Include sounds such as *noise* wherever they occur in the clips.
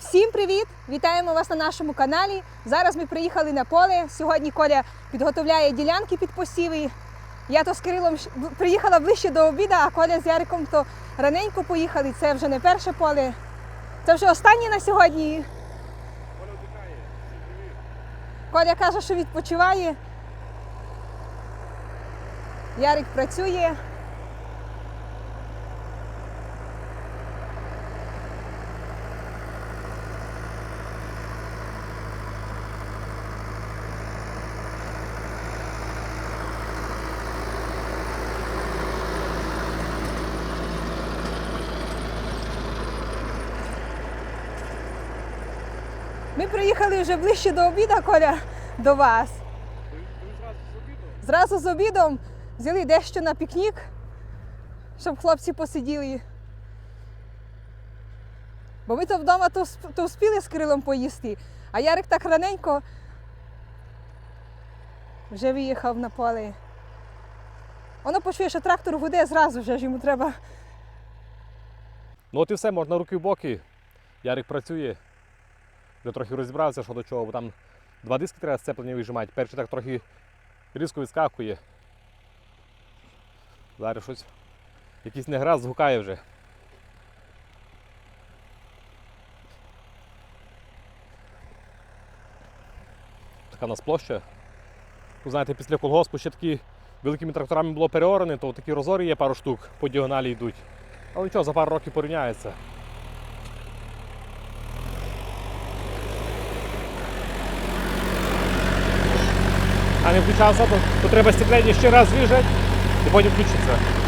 Всім привіт! Вітаємо вас на нашому каналі. Зараз ми приїхали на поле. Сьогодні Коля підготовляє ділянки під посіви. Я то з Кирилом приїхала ближче до обіду, а Коля з Яриком то раненько поїхали. Це вже не перше поле. Це вже останнє на сьогодні. Коля каже, що відпочиває. Ярик працює. Ми приїхали вже ближче до обіду, Коля, до вас. Зразу з обідом взяли дещо на пікнік, щоб хлопці посиділи. Бо ми то вдома то, вспіли з Кирилом поїсти, а Ярик так раненько вже виїхав на поле. Воно почує, що трактор гуде, зразу вже ж йому треба. Ну от і все, можна руки в боки. Ярик працює. Вже трохи розібрався, що до чого, бо там два диски треба сцеплення вижимати. Перший так трохи різко відскакує. Зараз щось. Якийсь неграз згукає вже. Така у нас площа. Ви знаєте, після колгоспу ще такі великими тракторами було переорене, то такі розорі є пару штук по діагоналі йдуть. Але нічого, за пару років порівняється. А не включався, то, то треба стеклення ще раз вижати і потім включиться.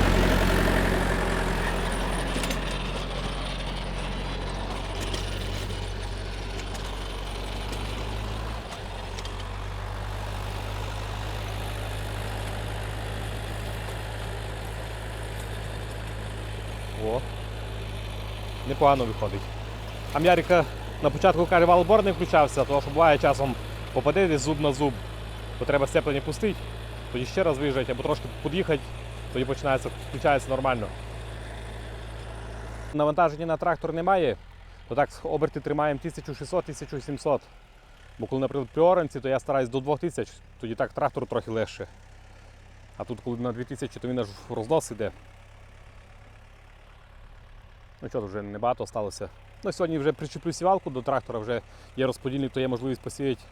Непогано виходить. А М'ярика на початку каже, валбор не включався, тому що буває часом попаде десь зуб на зуб, то треба сцеплення пустити, тоді ще раз виїжджати або трошки під'їхати, тоді починається, включається нормально. Навантаження на трактор немає, то так оберти тримаємо 1600-1700. Бо коли, наприклад, при то я стараюсь до 2000, тоді так трактор трохи легше. А тут, коли на 2000, то він аж в рознос іде. Ну що, вже небагато сталося. Ну, сьогодні вже причеплю сівалку до трактора, вже є розподільник, то є можливість посіяти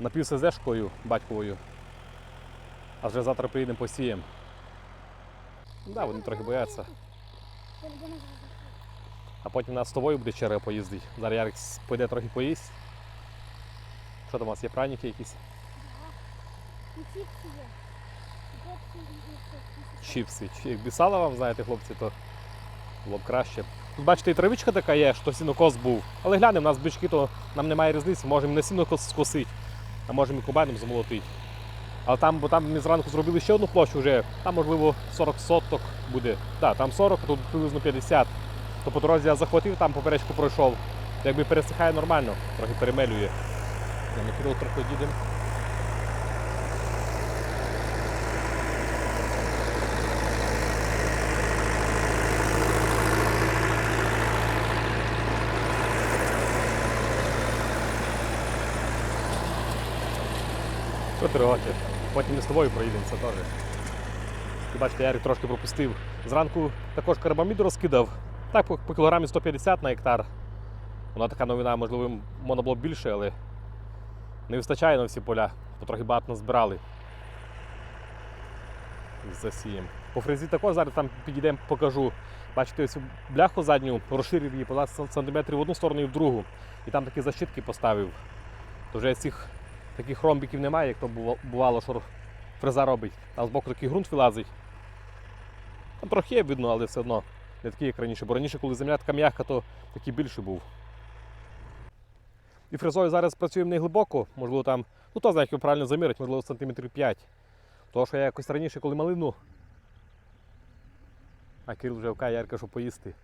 напів СЗшкою батьковою. А вже завтра приїдемо посіємо. Да, вони трохи бояться. А потім нас з тобою буде черга поїздить. Зараз Ярик пойде трохи поїсть. Що там у вас є праніки якісь? Чіпси. Якби сало вам знаєте, хлопці, то було б краще. Тут бачите, і травичка така є, що сінокос був. Але глянемо, у нас бички, то нам немає різниці, можемо на сінокос скосити, а можемо і комбайном замолотити. Але там, бо там ми зранку зробили ще одну площу вже, там можливо 40 соток буде. Так, там 40, а тут приблизно 50. То по дорозі я захватив, там поперечку пройшов. Якби пересихає нормально, трохи перемелює. Ми трохи дідемо. 4 роки. Потім проїдемо це теж. Бачите, Ярик трошки пропустив. Зранку також карбаміду розкидав. Так, по кілограмі 150 на гектар. Вона така новина, можливо, можна було б більше, але не вистачає на всі поля, потрохи багато назбирали. Засієм. По фрезі також зараз там підійдемо, покажу. Бачите, ось бляху задню розширив її по сантиметрів в одну сторону і в другу. І там такі защитки поставив. Тож я цих таких ромбиків немає, як то бувало, що фреза робить. А збоку такий ґрунт вилазить. Там трохи видно, але все одно не такий, як раніше. Бо раніше, коли земля така м'яка, то такий більший був. І фрезою зараз працюємо не глибоко, можливо там, ну то знає, як правильно замірити, можливо, сантиметрів 5. Тому що я якось раніше, коли малину, а Кирил вже вкає ярка, щоб поїсти.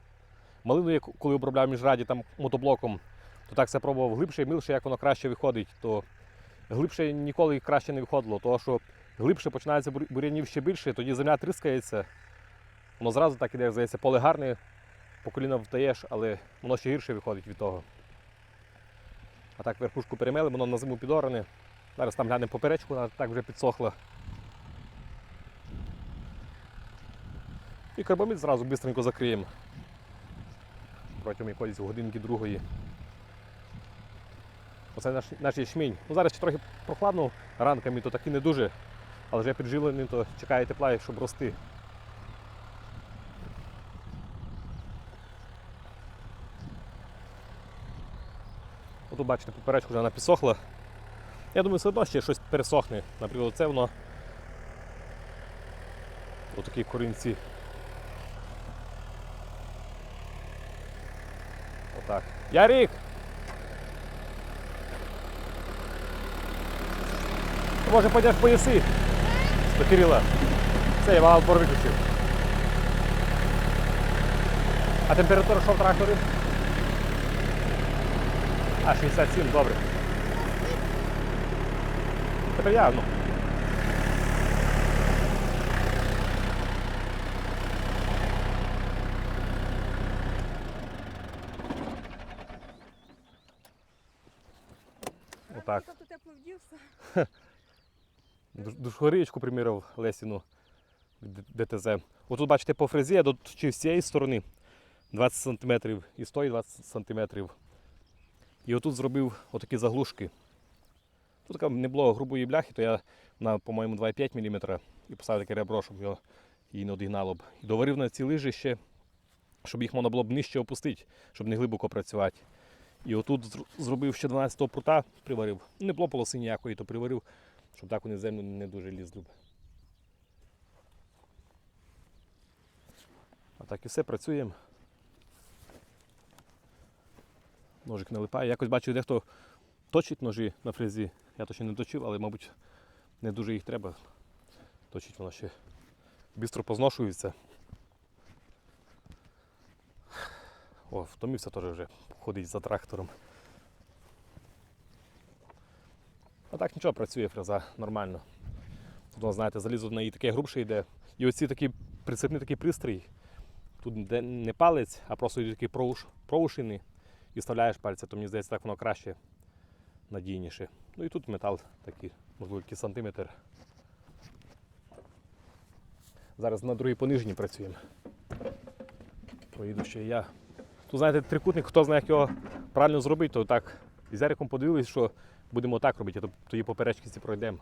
Малину, коли обробляв міжраді там мотоблоком, то так все пробував глибше і милше, як воно краще виходить. То глибше ніколи краще не виходило, тому що глибше починається бур'янів ще більше, тоді земля тріскається. Воно зразу так іде, здається, поле гарне, по коліна вдаєш, але воно ще гірше виходить від того. А так верхушку перемели, воно на зиму підорене. Зараз там глянемо поперечку, вона так вже підсохла. І карбамід зразу швидко закриємо. Протягом якоїсь годинки другої. Оце наш, наш ячмінь. Ну, зараз ще трохи прохладно ранками, то таки не дуже. Але вже підживлений, то чекає тепла, щоб рости. Отут бачите, поперечку вже вона підсохла. Я думаю, все одно ще щось пересохне. Наприклад, це воно. Отакі корінці. Отак. Ярік! Може пойдеш поїси? До Кирила. Це я вал виключив. А температура що в тракторі? А, 67, добре. Тепер я, ну. Отак. Тобто тепло вдівся. *laughs* Душ- Душогорічку приміряв Лесіну ДТЗ. Отут бачите по фрезі, тут чи з цієї сторони 20 см і з тої 20 см. І отут зробив отакі заглушки. Тут не було грубої бляхи, то я на, по-моєму, 2,5 мм і поставив таке ребро, щоб його її не одігнало б. І доварив на ці лижі ще, щоб їх можна було б нижче опустити, щоб не глибоко працювати. І отут зробив ще 12-го прута, приварив. Не було полоси ніякої, то приварив щоб так вони землю не дуже лізли б. А так і все, працюємо. Ножик налипає. Якось бачу, дехто точить ножі на фрезі. Я то ще не точив, але, мабуть, не дуже їх треба. Точить воно ще швидко позношується. О, втомився теж вже ходить за трактором. А так нічого працює фреза нормально. Тут, знаєте, залізо на неї таке грубше йде. І оці такі прицепний такий пристрій. Тут не палець, а просто йдуть такі провуш, провушини і вставляєш пальця, то мені здається, так воно краще, надійніше. Ну і тут метал такий, можливо, якийсь сантиметр. Зараз на другій пониженні працюємо. Поїду ще я. Тут, знаєте, трикутник, хто знає, як його правильно зробити, то так з Яриком подивились, що будемо так робити, а то тої поперечки пройдемо.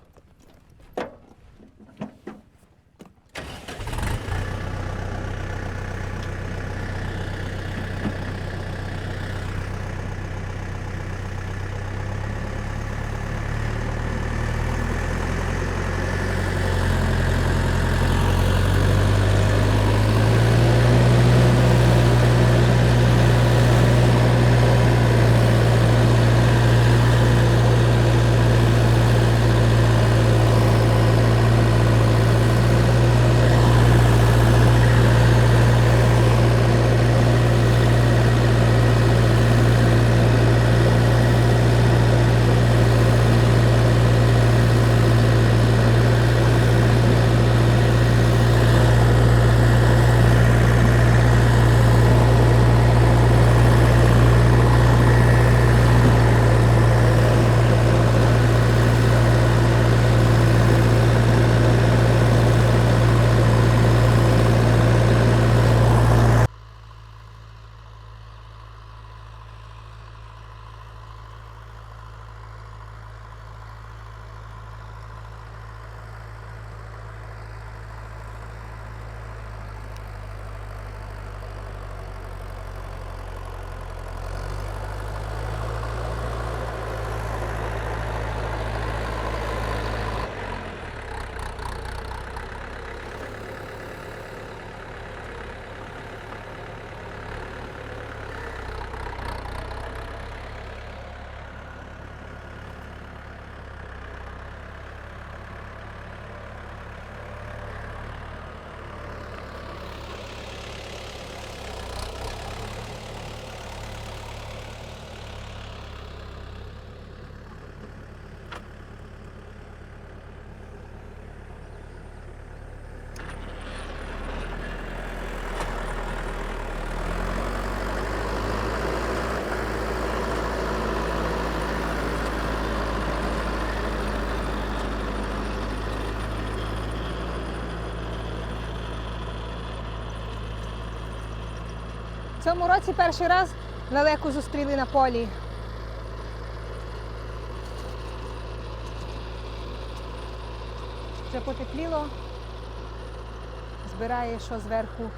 Цьому році перший раз лелеку зустріли на полі. Вже потепліло. Збирає що зверху.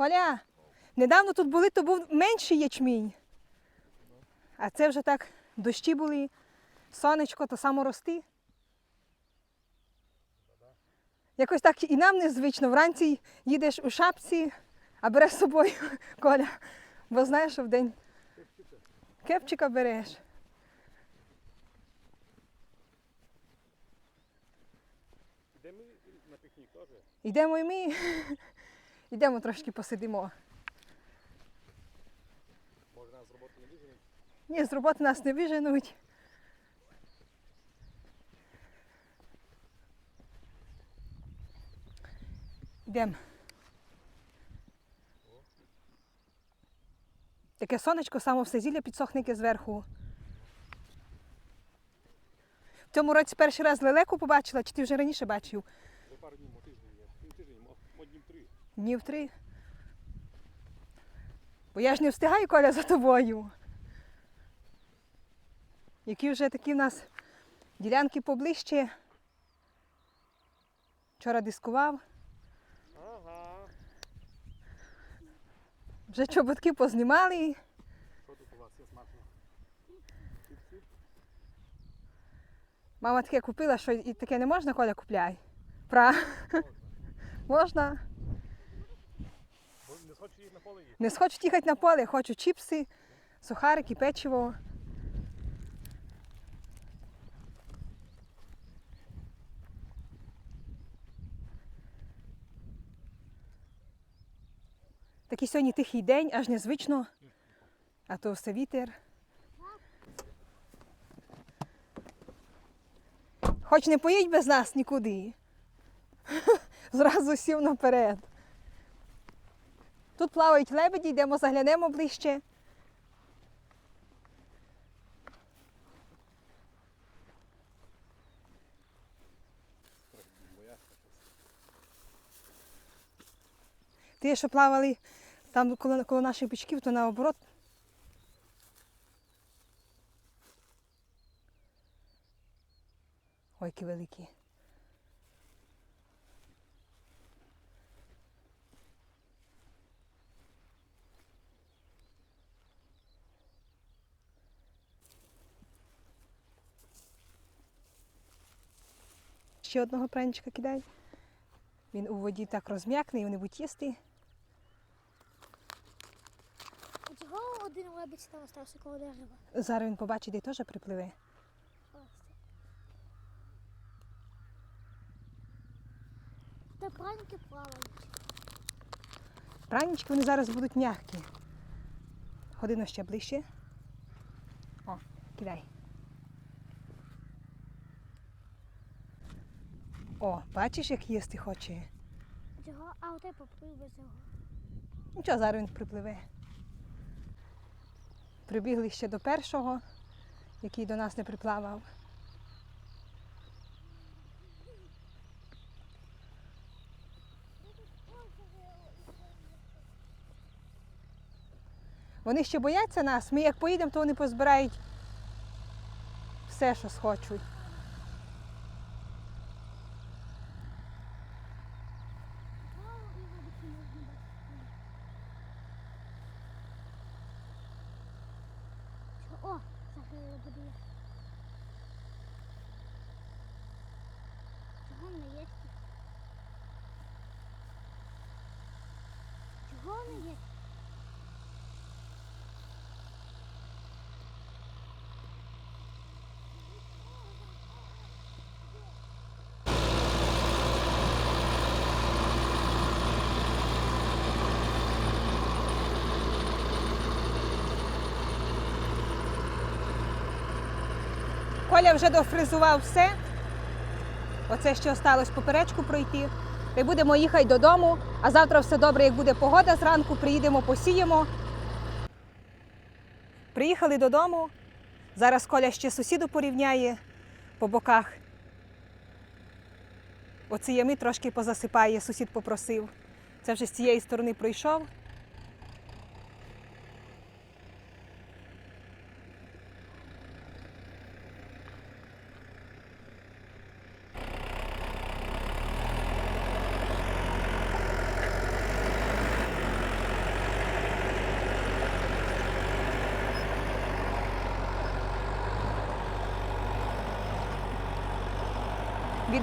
Коля, недавно тут були, то був менший ячмінь. А це вже так дощі були, сонечко, то само рости. Якось так і нам незвично. Вранці їдеш у шапці, а береш з собою *laughs* Коля. Бо знаєш, що вдень кепчика береш. Йдемо і ми. *laughs* Йдемо трошки посидимо. Може нас з роботи не виженуть? Ні, з роботи нас не виженуть. Йдемо. Таке сонечко, само все зілля підсохнеке зверху. В цьому році перший раз лелеку побачила, чи ти вже раніше бачив? Пару днів, мо тиждень є. Пів тиждень, мо, мо днів три. Днів три. Бо я ж не встигаю Коля за тобою. Які вже такі в нас ділянки поближче. Вчора дискував, Ага. вже чоботки познімали. Що тут у вас є смачно? Мама таке купила, що і таке не можна, Коля купляй. Пра. Можна. Бо Не схочу на поле їсти. Не схочуть їхати на поле, хочу чіпси, сухарики, печиво. Такий сьогодні тихий день, аж незвично, а то все вітер. Хоч не поїдь без нас нікуди. *laughs* Зразу сів наперед. Тут плавають лебеді, йдемо заглянемо ближче. Ті, що плавали там коло, коло наших бичків, то наоборот. Ой, які великі. Ще одного пряничка кидай. Він у воді так розм'якне і вони будуть їсти. А чого один лебідь там остався коло дерева? Зараз він побачить, де теж припливе. Та праньки плавають. Пранічки вони зараз будуть м'які. Ходино ще ближче. О, кидай. О, бачиш, як їсти хоче. Чого? А оте поплив без цього. Нічого, зараз він припливе. Прибігли ще до першого, який до нас не приплавав. Вони ще бояться нас. Ми як поїдемо, то вони позбирають все, що схочуть. Yeah. Коля вже дофризував все. Оце ще осталось поперечку пройти. Та й будемо їхати додому. А завтра все добре, як буде погода зранку, приїдемо, посіємо. Приїхали додому. Зараз Коля ще сусіду порівняє по боках. Оці ями трошки позасипає, сусід попросив. Це вже з цієї сторони пройшов.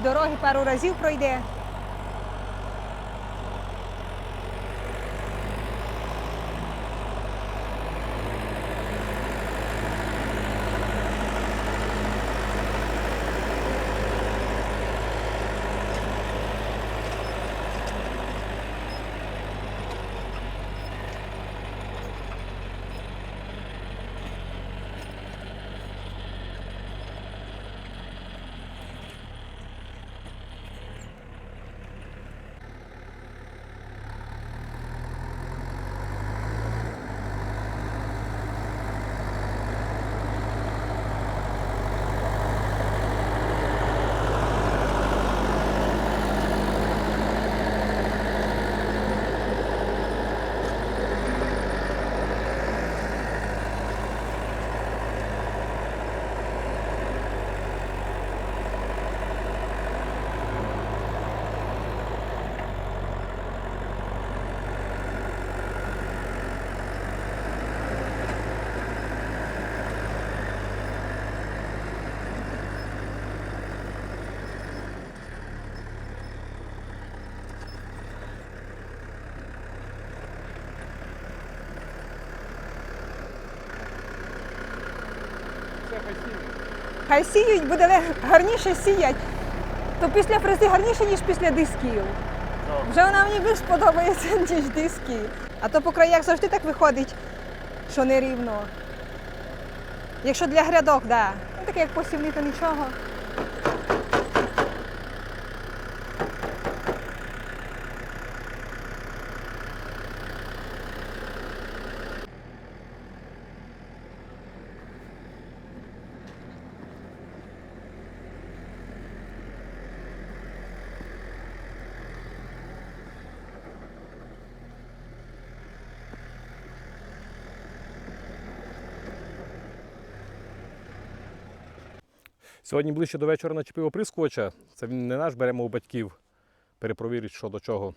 дороги пару разів пройде. Хай сіють, буде гарніше сіять. То після фрези гарніше, ніж після дисків. Вже вона мені більш подобається, *laughs* ніж диски. А то по краях завжди так виходить, що нерівно. Якщо для грядок, так. Да. Ну, таке як посівні, то нічого. Сьогодні ближче до вечора начепив оприскувача. Це він не наш, беремо у батьків. Перепровірить, що до чого.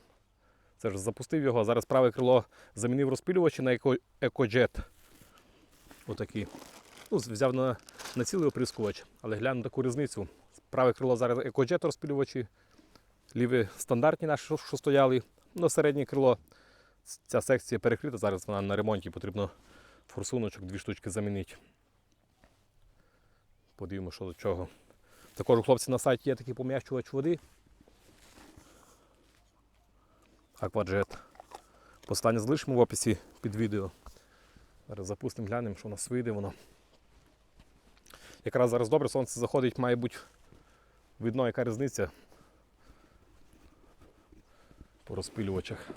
Це ж запустив його. Зараз праве крило замінив розпилювачі на еко, екоджет. Отакі. Ну, взяв на, на цілий оприскувач, але гляну таку різницю. Праве крило зараз екоджет розпилювачі, ліве стандартні наші, що стояли. Ну, середнє крило. Ця секція перекрита, зараз вона на ремонті, потрібно форсуночок, дві штучки замінити. Подивимося, що до чого. Також у хлопці на сайті є такий пом'ящувач води. Акваджет. Постання залишимо в описі під відео. Зараз запустимо, глянемо, що у нас вийде воно. Якраз зараз добре сонце заходить, має бути видно, яка різниця по розпилювачах.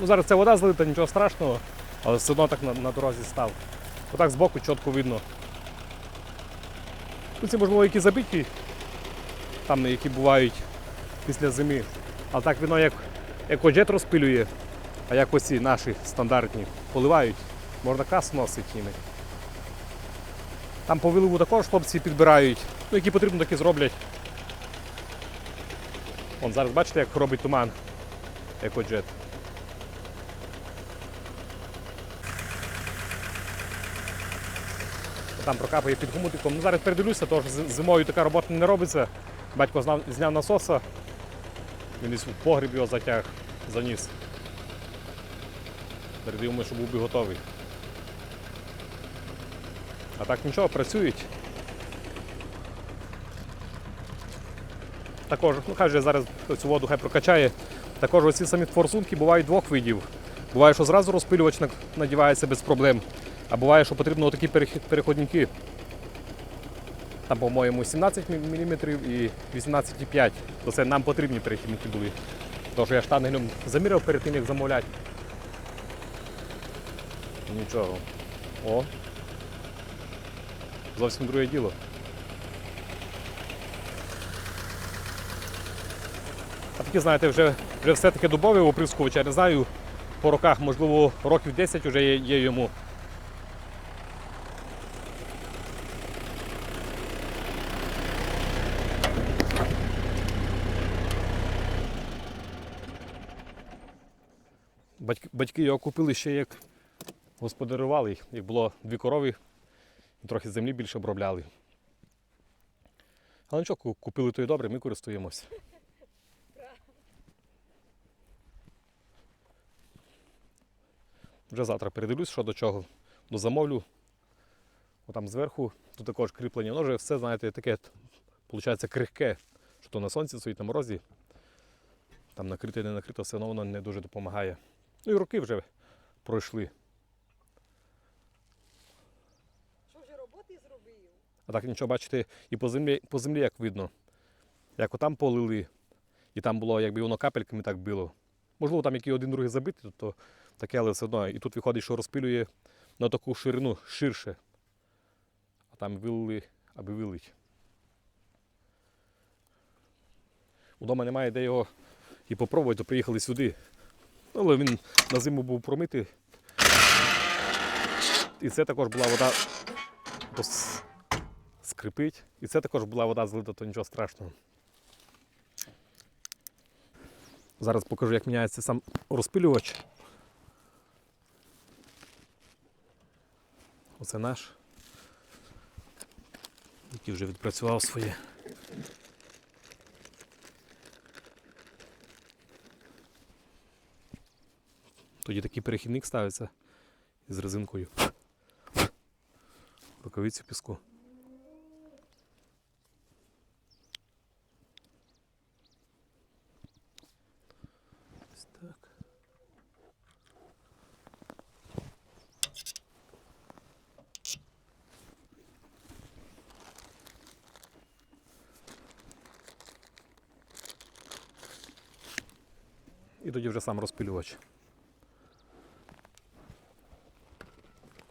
Ну, зараз ця вода злита, нічого страшного, але все одно так на, на дорозі став. Отак збоку чітко видно. Ну, ці, можливо, які забиті, там які бувають після зими. Але так видно, як екоджет розпилює, а як оці наші стандартні поливають. Можна касу носити ними. Там по виливу також хлопці підбирають, ну які потрібно, такі зроблять. Вон зараз бачите, як робить туман екоджет. Там прокапає під гумутиком. Ну, зараз передивлюся, тому зимою така робота не робиться. Батько знав, зняв насоса, він десь в погріб його затяг, заніс. Передивимо, що був би готовий. А так нічого, працюють. Також, ну хай же зараз цю воду хай прокачає. Також оці самі форсунки бувають двох видів. Буває, що зразу розпилювач надівається без проблем. А буває, що потрібно такі переходники. Там, по-моєму, 17 мм і 18,5. То це нам потрібні перехідники були. Що я штангелем заміряв перед тим, як замовляти. Нічого. О. Зовсім друге діло. А такі, знаєте, вже, вже все-таки дубовий оприскувач, я не знаю, по роках, можливо, років 10 вже є, є йому. Батьки, його купили ще як господарювали, як було дві корови, трохи землі більше обробляли. Але нічого, купили то і добре, ми користуємося. Вже завтра передивлюсь, що до чого. Дозамовлю. Отам зверху, тут також кріплення. Воно все, знаєте, таке, виходить, крихке, що то на сонці стоїть на морозі. Там накрите, не накрито, все одно воно не дуже допомагає. Ну і роки вже пройшли. Що вже роботи зробив? А так нічого, бачите, і по землі, по землі як видно. Як отам полили, і там було, якби воно капельками так било. Можливо, там який один другий забитий, то таке, але все одно. І тут виходить, що розпилює на таку ширину ширше. А там вилили, аби вилить. Удома немає де його і попробувати, то приїхали сюди. Але він на зиму був промитий. І це також була вода. скрипить. І це також була вода злита, то нічого страшного. Зараз покажу, як міняється сам розпилювач. Оце наш, який вже відпрацював своє. Тоді такий перехідник ставиться з резинкою. Рукавиці піску. І тоді вже сам розпилювач.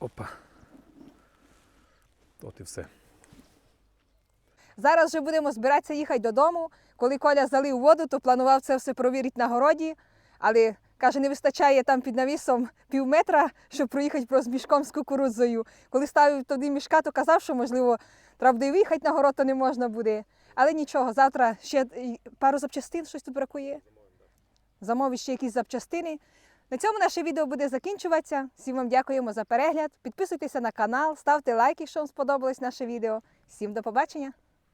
Опа. От і все. Зараз вже будемо збиратися їхати додому. Коли Коля залив воду, то планував це все провірити на городі, але каже, не вистачає там під навісом пів метра, щоб проїхати просто мішком з кукурудзою. Коли ставив туди мішка, то казав, що можливо треба буде виїхати на город, то не можна буде. Але нічого, завтра ще пару запчастин, щось тут бракує. Замовить ще якісь запчастини. На цьому наше відео буде закінчуватися. Всім вам дякуємо за перегляд. Підписуйтеся на канал, ставте лайки, якщо вам сподобалось наше відео. Всім до побачення!